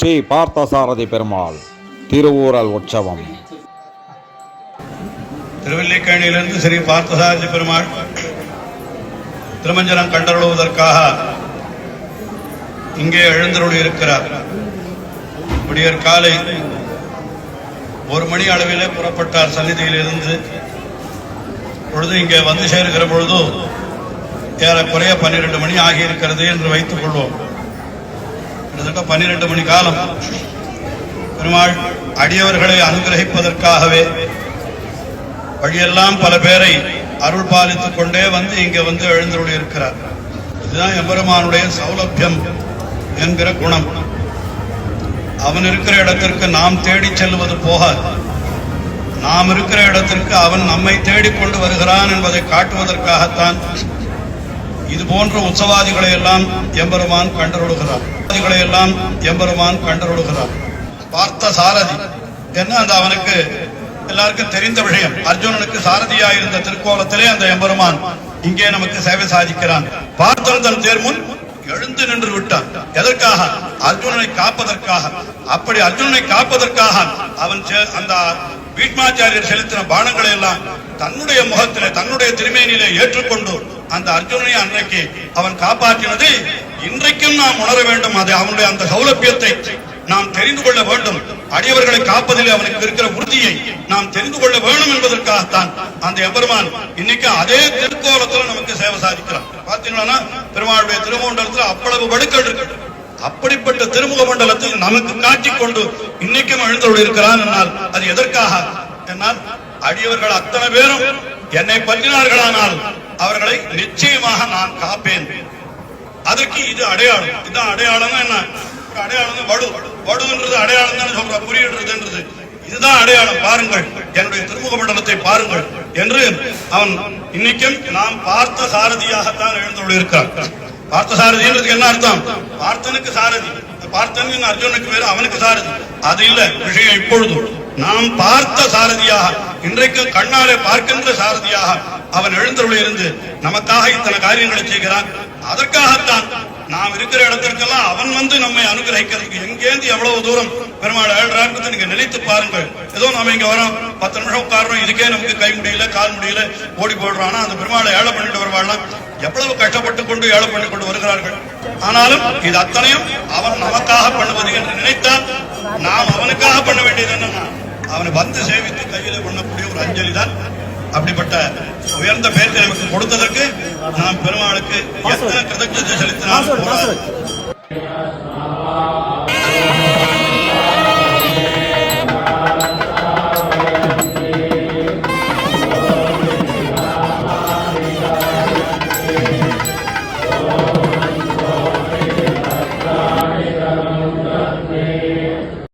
ஸ்ரீ பார்த்தசாரதி பெருமாள் திருவூரல் உற்சவம். திருவல்லிக்கேணியிலிருந்து ஸ்ரீ பார்த்தசாரதி பெருமாள் திருமஞ்சனம் கண்டருளுவதற்காக இங்கே எழுந்தருள் இருக்கிறார் விடியற் காலை ஒரு மணி அளவிலே புறப்பட்டார் சந்நிதியிலிருந்து. பொழுது இங்கே வந்து சேர்கிற பொழுது ஏறக்குறைய பன்னிரண்டு மணி ஆகியிருக்கிறது என்று வைத்துக் கொள்வோம். கிட்டத்தட்ட பன்னிரண்டு மணி காலம் பெருமாள் அடியவர்களை அனுகிரகிப்பதற்காகவே வழியெல்லாம் பல பேரை அருள் பாலித்துக் கொண்டே வந்து இங்கே வந்து எழுந்தருளி இருக்கிறார். இதுதான் எம்பெருமானுடைய சௌலபியம் என்கிற குணம். அவன் இருக்கிற இடத்திற்கு நாம் தேடி செல்வது போக நாம் இருக்கிற இடத்திற்கு அவன் நம்மை தேடிக் கொண்டு வருகிறான் என்பதை காட்டுவதற்காகத்தான் இது போன்ற உற்சவாதிகளை எல்லாம் எம்பெருமான் கண்டருடுகிறான் எல்லாம் எம்பெருமான் கண்டருடுகிறார். பார்த்த சாரதி என்ன அந்த அவனுக்கு? எல்லாருக்கும் தெரிந்த விஷயம் அர்ஜுனனுக்கு சாரதியா இருந்த திருக்கோலத்திலே அந்த எம்பெருமான் இங்கே நமக்கு சேவை சாதிக்கிறான். பார்த்தவன் தன் தேர் முன் எழுந்து நின்று விட்டான். எதற்காக? அர்ஜுனனை காப்பதற்காக. அப்படி அர்ஜுனனை காப்பதற்காக அவன் அந்த பீஷ்மாச்சாரியர் செலுத்தின பானங்களை எல்லாம் தன்னுடைய முகத்திலே தன்னுடைய திருமேனியிலே ஏற்றுக்கொண்டு அந்த அர்ஜுனனை அன்றைக்கு அவன் காப்பாற்றினது இன்றைக்கும் நாம் உணர வேண்டும் அது அவனுடைய அந்த சௌலபியத்தை நாம் தெரிந்து கொள்ள வேண்டும். அடியவர்களை காப்பதில் அவனுக்கு இருக்கிற உறுதியை நாம் தெரிந்து கொள்ள வேண்டும் என்பதற்காகத்தான் அந்த எம்பெருமான் இன்னைக்கு அதே திருக்கோலத்துல நமக்கு சேவை சாதிக்கிறான் பாத்தீங்கன்னா பெருமாளுடைய திருமண்டலத்துல அவ்வளவு வடுக்கள் இருக்கு. அப்படிப்பட்ட திருமுக மண்டலத்தில் நமக்கு காட்டிக் கொண்டு இன்னைக்கும் எழுந்தோடு இருக்கிறான் என்னால். அது எதற்காக? என்னால் அடியவர்கள் அத்தனை பேரும் என்னை பற்றினார்களானால் அவர்களை நிச்சயமாக நான் காப்பேன். அதற்கு இது அடையாளம். இதுதான் அடையாளம் என்ன? அடையாளம் வடு. வடுன்றது அடையாளம் தானே சொல்ற. புரியுன்றதுன்றது இதுதான் அடையாளம். பாருங்கள். என்னுடைய திருமுக மண்டலத்தை பாருங்கள். என்று அவன் இன்னைக்கும் நாம் பார்த்த சாரதியாகத்தான் எழுந்துள்ள இருக்கிறான் பார்த்த சாரதின்றதுக்கு என்ன அர்த்தம்? பார்த்தனுக்கு சாரதி. பார்த்தன் அர்ஜுனுக்கு வேறு அவனுக்கு சாரதி. அது இல்ல. விஷயம் இப்பொழுது. நாம் பார்த்த சாரதியாக இன்றைக்கு கண்ணாலே பார்க்கின்ற சாரதியாக அவன் எழுந்தருள் இருந்து நமக்காக இத்தனை காரியங்களை செய்கிறான். அதற்காகத்தான் நாம் இருக்கிற இடத்திற்கெல்லாம் அவன் வந்து நம்மை அனுகிரகிக்கிறதுக்கு எங்கேந்து எவ்வளவு தூரம் பெருமாள் ஏழ்றான்னு நீங்க நினைத்து பாருங்கள். ஏதோ நம்ம இங்க வரோம். பத்து நிமிஷம் உட்காரோம் இதுக்கே நமக்கு கை முடியல கால் முடியல. ஓடி போடுறான் அந்த பெருமாளை ஏழை பண்ணிட்டு வருவாள்லாம் எவ்வளவு கஷ்டப்பட்டு கொண்டு ஏழை பண்ணி கொண்டு வருகிறார்கள். ஆனாலும் இது அத்தனையும் அவன் நமக்காக பண்ணுவது என்று நினைத்தால் நாம் அவனுக்காக பண்ண வேண்டியது என்னன்னா அவனை வந்து சேவித்து கையில பண்ணக்கூடிய ஒரு அஞ்சலி தான் அப்படிப்பட்ட உயர்ந்த பேருக்கு நமக்கு கொடுத்ததற்கு நாம் பெருமாளுக்கு எத்தனை கிருதஜத்தை செலுத்தினாலும்.